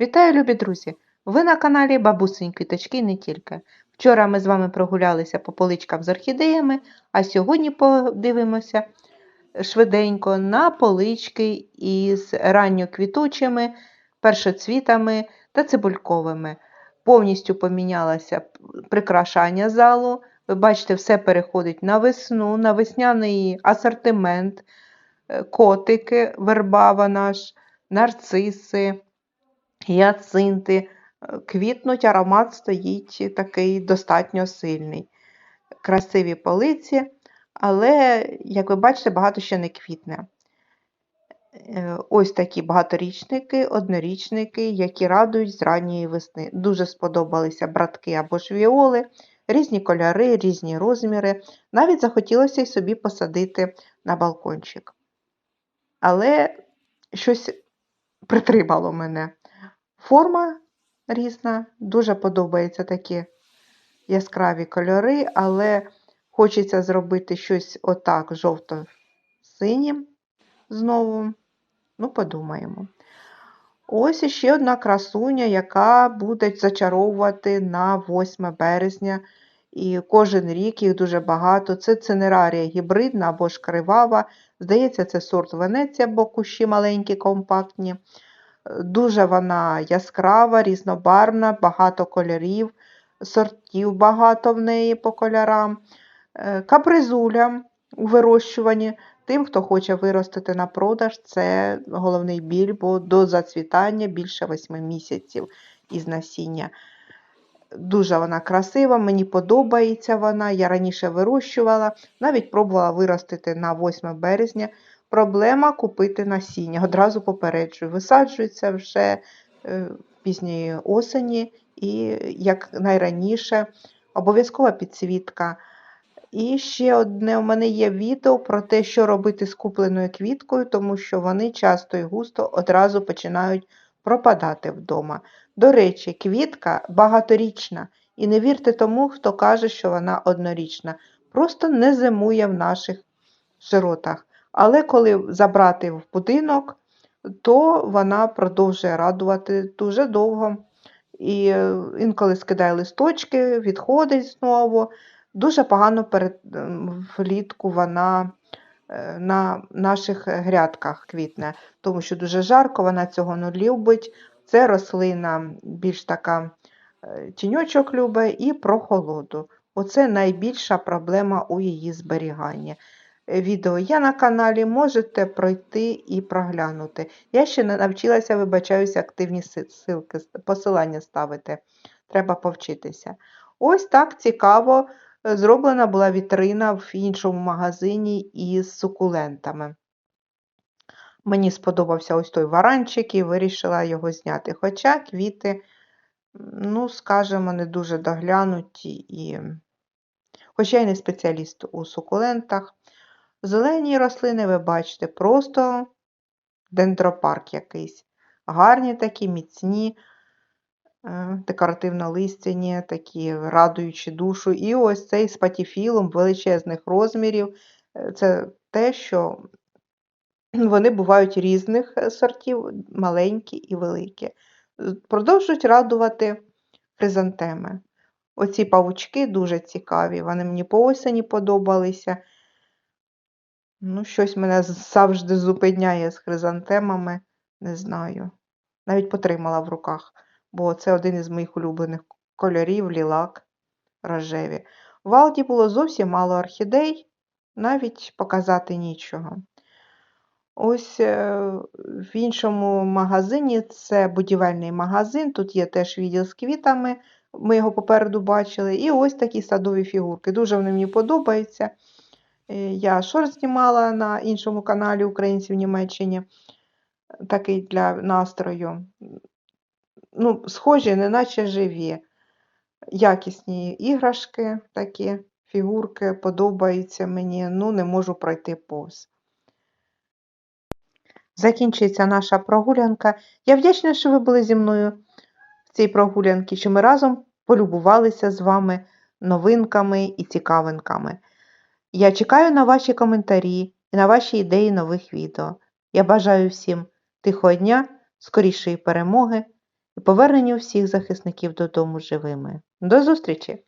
Вітаю, любі друзі! Ви на каналі Бабусень Квіточки не тільки. Вчора ми з вами прогулялися по поличкам з орхідеями, а сьогодні подивимося швиденько на полички із ранньоквітучими, першоцвітами та цибульковими. Повністю помінялося прикрашання залу. Ви бачите, все переходить на весну, на весняний асортимент, е, котики, вербава наш, нарциси гіацинти. Е, Квітнуть, аромат стоїть такий достатньо сильний. Красиві полиці, але, як ви бачите, багато ще не квітне. Е, Ось такі багаторічники, однорічники, які радують з ранньої весни. Дуже сподобалися братки або ж віоли, різні кольори, різні розміри. Навіть захотілося й собі посадити на балкончик. Але щось притримало мене. Форма різна, дуже подобаються такі яскраві кольори, але хочеться зробити щось отак жовто-синім знову. Ну, подумаємо. Ось іще одна красуня, яка буде зачаровувати на 8 березня. І кожен рік їх дуже багато. Це цинерарія гібридна або ж кривава. Здається, це сорт Венеція, бо кущі маленькі, компактні. Дуже вона яскрава, різнобарвна, багато кольорів, сортів багато в неї по кольорам. Е, Капризуля у вирощуванні. Тим, хто хоче виростити на продаж, це головний біль, бо до зацвітання більше 8 місяців із насіння. Дуже вона красива, мені подобається вона. Я раніше вирощувала, навіть пробувала виростити на 8 березня. Проблема купити насіння. Одразу попереджую, висаджується вже е, пізньої осені і як найраніше обов'язкова підсвітка. І ще одне у мене є відео про те, що робити з купленою квіткою, тому що вони часто і густо одразу починають пропадати вдома. До речі, квітка багаторічна, і не вірте тому, хто каже, що вона однорічна. Просто не зимує в наших широтах. Але коли забрати в будинок, то вона продовжує радувати дуже довго. І е, інколи скидає листочки, відходить знову. Дуже погано перед ем, влітку вона е, на наших грядках квітне, тому що дуже жарко, вона цього не любить. Це рослина більш така е, тіньочок любить і прохолоду. Оце найбільша проблема у її зберіганні. Відео є на каналі, можете пройти і проглянути. Я ще не навчилася, вибачаюся, активні си- силки, посилання ставити. Треба повчитися. Ось так цікаво е, зроблена була вітрина в іншому магазині із сукулентами. Мені сподобався ось той варанчик і вирішила його зняти. Хоча квіти, ну, скажімо, не дуже доглянуті, і... хоча я не спеціаліст у сукулентах. Зелені рослини, ви бачите, просто дендропарк якийсь. Гарні такі, міцні, е, декоративно-листяні, такі радуючі душу. І ось цей з патіфілом величезних розмірів. Е, Це те, що вони бувають різних сортів, маленькі і великі. Продовжують радувати хризантеми. Оці павучки дуже цікаві, вони мені по осені подобалися. Ну, щось мене завжди зупиняє з хризантемами, не знаю. Навіть потримала в руках, бо це один із моїх улюблених кольорів, лілак рожеві. В Алді було зовсім мало орхідей, навіть показати нічого. Ось е, в іншому магазині, це будівельний магазин, тут є теж відділ з квітами, ми його попереду бачили. І ось такі садові фігурки. Дуже вони мені подобаються. Е, Я шорт знімала на іншому каналі Українці в Німеччині, такий для настрою. Ну, схожі, неначе живі. Якісні іграшки, такі фігурки подобаються мені, ну не можу пройти повз. Закінчується наша прогулянка. Я вдячна, що ви були зі мною в цій прогулянці, що ми разом полюбувалися з вами новинками і цікавинками. Я чекаю на ваші коментарі і на ваші ідеї нових відео. Я бажаю всім тихого дня, скорішої перемоги і повернення всіх захисників додому живими. До зустрічі!